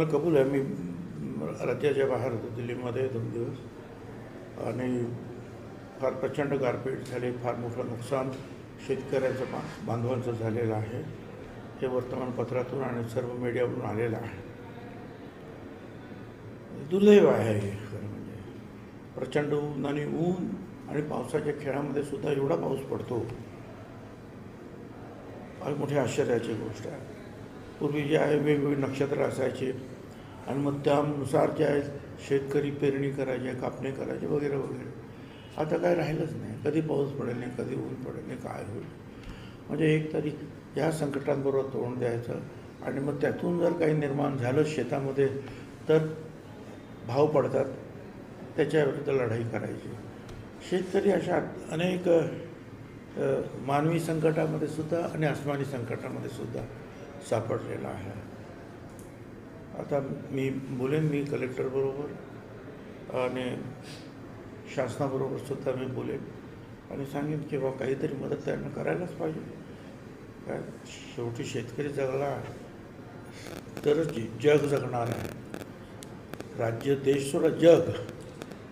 मला कबूल आहे मी राज्याच्या बाहेर होतो दिल्लीमध्ये दोन दिवस। आणि फार प्रचंड गारपीट झाली फार मोठं नुकसान शेतकऱ्याचं बा बांधवांचं झालेलं आहे. हे वर्तमानपत्रातून आणि सर्व मीडियावरून आलेलं आहे. दुर्दैव आहे हे खरं म्हणजे. प्रचंड ऊन आणि ऊन आणि पावसाच्या खेळामध्ये सुद्धा एवढा पाऊस पडतो. फार मोठी आश्चर्याची गोष्ट आहे. पूर्वी जे आहे वेगवेगळी नक्षत्र असायची. आणि मग त्यानुसार जे शेतकरी पेरणी करायचे कापणी करायचे वगैरे वगैरे. आता काय राहिलंच नाही. कधी पाऊस पडेल नाही कधी ऊन पडेल नाही काय होईल? म्हणजे एक तरी ह्या संकटांबरोबर तोंड द्यायचं. आणि मग त्यातून जर काही निर्माण झालं शेतामध्ये तर भाव पडतात. त्याच्याविरुद्ध लढाई करायची. शेतकरी अशा अनेक मानवी संकटामध्ये सुद्धा आणि आसमानी संकटामध्ये सुद्धा सापडलेला आहे. आता मी बोलेन मी कलेक्टरबरोबर आणि शासनाबरोबर सुद्धा मी बोलेन. आणि सांगेन की बा काहीतरी मदत त्यांना करायलाच पाहिजे. काय शेवटी शेतकरी जगला तरच जग जगणार आहे. राज्य देश सोडा जग.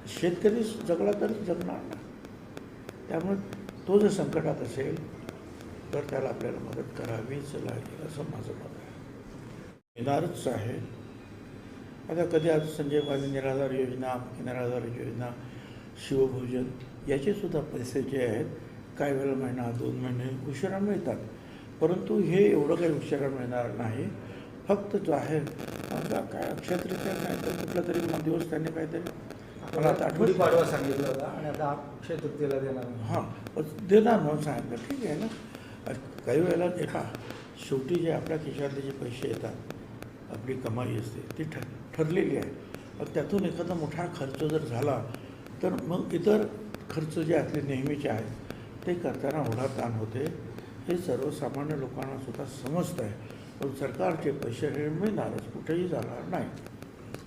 शेतकरी जगला तरच जगणार ना. त्यामुळे तो जर संकटात असेल तर त्याला आपल्याला मदत करावीच लागेल असं माझं मत आहे. येणारच आहे. आता कधी आज संजय गांधी निराधार योजना निराधार योजना शिवभोजन याचे सुद्धा पैसे जे आहेत काही वेळा महिना दोन महिने उशिरा मिळतात. परंतु हे एवढं काही उशिरा मिळणार नाही. फक्त जो आहे आता काय अक्षयतृतीया काय तर कुठला तरी दिवस त्यांनी काहीतरी मला आता आठवत गुढीपाडवा सांगितलं होता आणि आता अक्षय तृतीयेला देणार. हां देणार म्हणून सांगितलं. ठीक आहे ना. काही वेळेला एका शेवटी जे आपल्या खिशातले जे पैसे येतात आपली कमाई असते ती ठर ठरलेली आहे. मग त्यातून एखादा मोठा खर्च जर झाला तर मग इतर खर्च जे आपले नेहमीचे आहेत ते करताना ओढा ताण होते. हे सर्वसामान्य लोकांना सुद्धा समजतं आहे पण सरकारचे पैसे हे मिळणारच कुठेही जाणार नाही.